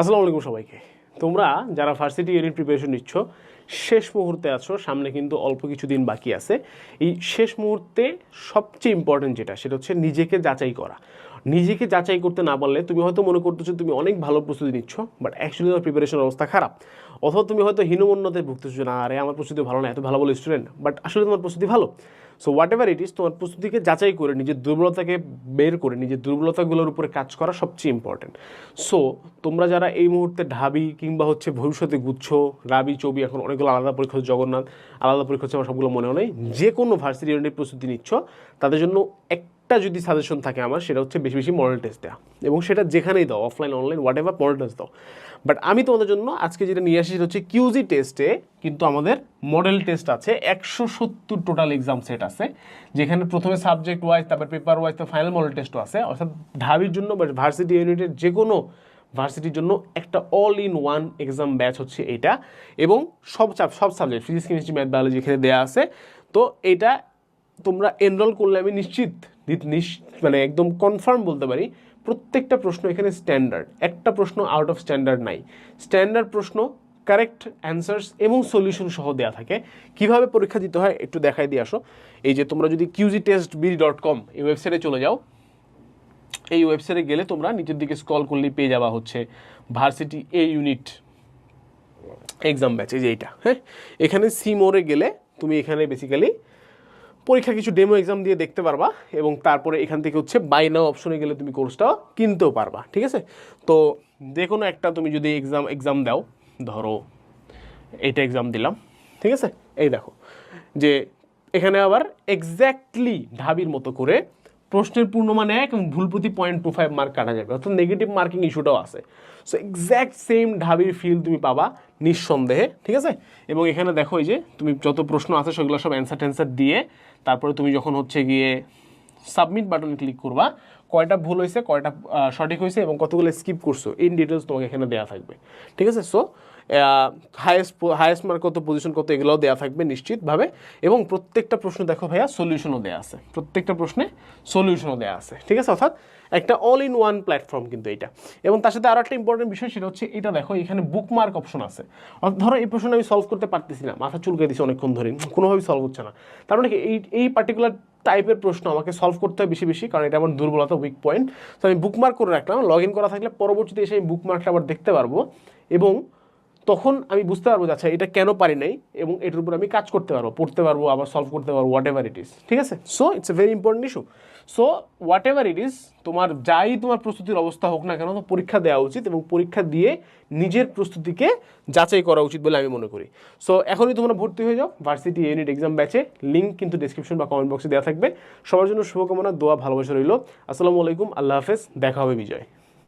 আসসালামু আলাইকুম সবাইকে। তোমরা যারা ভার্সিটি ইউনিট প্রিপারেশন নিচ্ছ, শেষ মুহূর্তে আছো, সামনে কিন্তু অল্প কিছু দিন বাকি আছে। এই শেষ মুহূর্তে সবচেয়ে ইম্পর্টেন্ট যেটা, সেটা হচ্ছে নিজেকে যাচাই করা। নিজেকে যাচাই করতে না পারলে তুমি হয়তো মনে করতেছো তুমি অনেক ভালো প্রস্তুতি নিচ্ছ বাট অ্যাকচুয়ালি তোমার প্রিপারেশন অবস্থা খারাপ। অথবা তুমি হয়তো হীনমন্যতে ভুগতেছো না আরে, আমার প্রস্তুতি ভালো না, এত ভালো ভালো স্টুডেন্ট বাট আসলে তোমার প্রস্তুতি ভালো। So whatever it is তোমার প্রস্তুতিকে যাচাই করে, নিজের দুর্বলতাকে বের করে, নিজের দুর্বলতাগুলোর উপরে কাজ করা সবচেয়ে ইম্পর্টেন্ট সো তোমরা যারা এই মুহূর্তে ঢাবি কিংবা হচ্ছে ভবিষ্যতে গুচ্ছ, রাবি, চবি, এখন অনেকগুলো আলাদা পরীক্ষা হচ্ছে, জগন্নাথ, আলাদা পরীক্ষা হচ্ছে, আমার সবগুলো মনে নেই। যে কোনো ভার্সিটি প্রস্তুতি নিচ্ছ, তাদের জন্য একটা যদি সাজেশন থাকে আমার, সেটা হচ্ছে বেশি বেশি মডেল টেস্ট দেওয়া এবং সেটা যেখানেই দাও offline online whatever model test দাও। বাট আমি তোমাদের জন্য আজকে যেটা নিয়ে আসি, সেটা হচ্ছে কিউজি টেস্টে কিন্তু আমাদের মডেল টেস্ট আছে, একশো সত্তর টোটাল এক্সাম সেট আছে। যেখানে প্রথমে সাবজেক্ট ওয়াইজ তারপর পেপার ওয়াইজ তো ফাইনাল মডেল টেস্টও আছে। অর্থাৎ ঢাবির জন্য বা ভার্সিটি ইউনিটের যে কোনো ভার্সিটির জন্য একটা all in one exam batch হচ্ছে এটা। এবং সব চাপ সব subject physics chemistry math biology এখানে দেওয়া আছে। তো এটা তোমরা এনরোল করলে আমি নিশ্চিত মানে একদম কনফার্ম বলতে পারি, প্রত্যেকটা প্রশ্ন এখানে স্ট্যান্ডার্ড একটা প্রশ্ন আউট অফ স্ট্যান্ডার্ড নাই। স্ট্যান্ডার্ড প্রশ্ন কারেক্ট অ্যান্সার্স এবং সলিউশন সহ দেওয়া থাকে। কীভাবে পরীক্ষা দিতে হয় একটু দেখাই দিয়ে আসো। এই যে তোমরা যদি quiz test B dot com এই ওয়েবসাইটে চলে যাও, এই ওয়েবসাইটে গেলে তোমরা নিচের দিকে স্কল করলেই পেয়ে যাওয়া হচ্ছে varsity A unit exam batch এই যে এইটা হ্যাঁ? এখানে সি মোড়ে গেলে তুমি এখানে বেসিক্যালি পরীক্ষা কিছু ডেমো এক্সাম দিয়ে দেখতে পারবা এবং তারপরে এখান থেকে হচ্ছে বাই নাও অপশনে গেলে তুমি কোর্সটা কিনতেও পারবা, ঠিক আছে? তো যে কোনো একটা তুমি যদি এক্সাম এক্সাম দাও, ধরো এটা এক্সাম দিলাম, ঠিক আছে? এই দেখো যে এখানে আবার এক্স্যাক্টলি ঢাবির মতো করে প্রশ্নের পূর্ণ মানে এক এবং ভুল প্রতি পয়েন্ট টু ফাইভ মার্ক কাটা যাবে। অর্থাৎ নেগেটিভ মার্কিং ইস্যুটাও আছে। সো এক্স্যাক্ট সেম ঢাবির ফিল তুমি পাবা নিঃসন্দেহে, ঠিক আছে? এবং এখানে দেখো এই যে, তুমি যত প্রশ্ন আছে সেগুলো সব অ্যান্সার ট্যান্সার দিয়ে, তারপরে তুমি যখন হচ্ছে গিয়ে সাবমিট বাটনে ক্লিক করবা। কয়টা ভুল হয়েছে, কয়টা সঠিক হয়েছে এবং কতগুলো স্কিপ করছ ইন ডিটেলস তোমাকে এখানে দেওয়া থাকবে। ঠিক আছে? সো হায়েস্ট হায়েস্ট মার্ক কত পজিশন কত, এগুলোও দেওয়া থাকবে নিশ্চিতভাবে। এবং প্রত্যেকটা প্রশ্ন দেখো ভাইয়া সলিউশনও দেওয়া আছে। প্রত্যেকটা প্রশ্নে সলিউশনও দেওয়া আছে। ঠিক আছে? অর্থাৎ একটা অল ইন ওয়ান প্ল্যাটফর্ম কিন্তু এটা এবং তার সাথে আরও একটা ইম্পর্টেন্ট বিষয়, সেটা হচ্ছে এটা দেখো, এখানে বুকমার্ক অপশন আছে। ধরো এই প্রশ্ন আমি সলভ করতে পারতেছি না মাথা চুলকে দিছি অনেকক্ষণ ধরে, কোনোভাবেই সলভ হচ্ছে না। তার মানে এই এই পার্টিকুলার টাইপের প্রশ্ন আমাকে সলভ করতে হয় বেশি বেশি, কারণ এটা আমার দুর্বলতা উইক পয়েন্ট তো আমি বুকমার্ক করে রাখলাম লগ ইন করা থাকলে পরবর্তীতে এসে আমি বুকমার্কটা আবার দেখতে পারব এবং তখন আমি বুঝতে পারব যে আচ্ছা এটা কেন পারি নাই এবং এটার উপর আমি কাজ করতে পারব, পড়তে পারব, আবার সলভ করতে পারব হোয়াট এভার ইট ইস ঠিক আছে? So it's a very important issue so whatever it is তোমার যাই তোমার প্রস্তুতির অবস্থা হোক না কেন পরীক্ষা দেওয়া উচিত এবং পরীক্ষা দিয়ে নিজের প্রস্তুতিকে যাচাই করা উচিত বলে আমি মনে করি। সো এখনই তোমরা ভর্তি হয়ে যাও ভার্সিটি ইউনিট এক্সাম ব্যাচে লিঙ্ক কিন্তু ডিসক্রিপশন বা কমেন্ট বক্সে দেওয়া থাকবে। সবার জন্য শুভকামনা, দোয়া, ভালোবাসা রইল। আসসালামু আলাইকুম, আল্লাহ হাফেজ, দেখা হবে বিজয়।